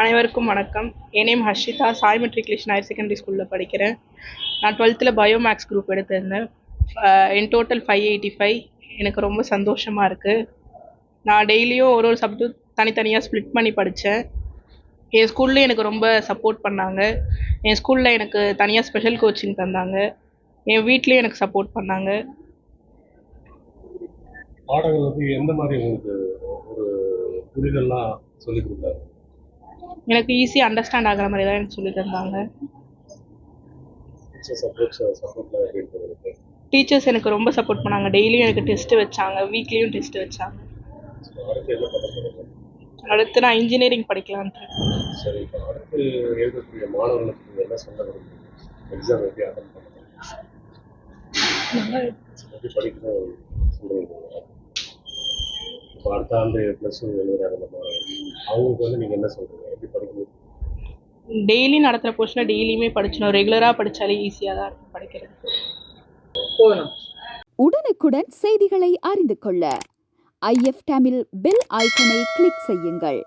அனைவருக்கும் வணக்கம். என் name Harshitha. Sai matriculation higher secondary ஸ்கூலில் படிக்கிறேன். நான் டுவெல்த்தில் பயோ மேக்ஸ் குரூப் எடுத்திருந்தேன் என் டோட்டல் ஃபைவ் எயிட்டி ஃபைவ் எனக்கு ரொம்ப சந்தோஷமாக இருக்குது நான் டெய்லியும் ஒரு ஒரு சப்ஜெக்ட் தனித்தனியாக ஸ்ப்ளிட் பண்ணி படித்தேன் என் ஸ்கூல்லேயும் எனக்கு ரொம்ப சப்போர்ட் பண்ணாங்க. என் ஸ்கூலில் எனக்கு தனியாக ஸ்பெஷல் கோச்சிங் தந்தாங்க. என் வீட்லேயும் எனக்கு சப்போர்ட் பண்ணாங்க. பாடங்கள் வந்து எந்த மாதிரி உங்களுக்கு ஒரு புரிதல்லாம் சொல்லி கொடுத்தாரு? எனக்கு ஈஸியாக அண்டர்ஸ்டாண்ட் ஆகிற மாதிரி தான் எனக்கு சொல்லி தந்தாங்க. டீச்சர்ஸ் எனக்கு ரொம்ப சப்போர்ட் பண்ணாங்க. டெய்லியும் எனக்கு டெஸ்ட்டு வச்சாங்க. வீக்லியும் டெஸ்ட்டு வச்சாங்க. அடுத்து நான் இன்ஜினியரிங் படிக்கலான்ட்டு சரி அடுத்து எழுதக்கூடிய மாணவர்களுக்கு நீங்க என்ன சொல்ல விரும்புறீங்க? எக்ஸாம் எப்படி அட்டன் பண்ணுறீங்க எப்படி படிக்கணும் சொல்றீங்க இப்போ அடுத்த ஆண்டு ப்ளஸ் டூ எழுதுறாங்க மாணவர்கள். அவங்களுக்கு வந்து நீங்கள் என்ன படிக்கணும் டெய்லி நடத்துகிற போர்ஷனை டெய்லியுமே படிச்சணும் ரெகுலராக படித்தாலே ஈஸியாக தான் இருக்கும் படிக்கிறது. உடனுக்குடன் செய்திகளை அறிந்து கொள்ள. ஐஎஃப் தமிழ் பெல் ஐக்கனை கிளிக் செய்யுங்கள்.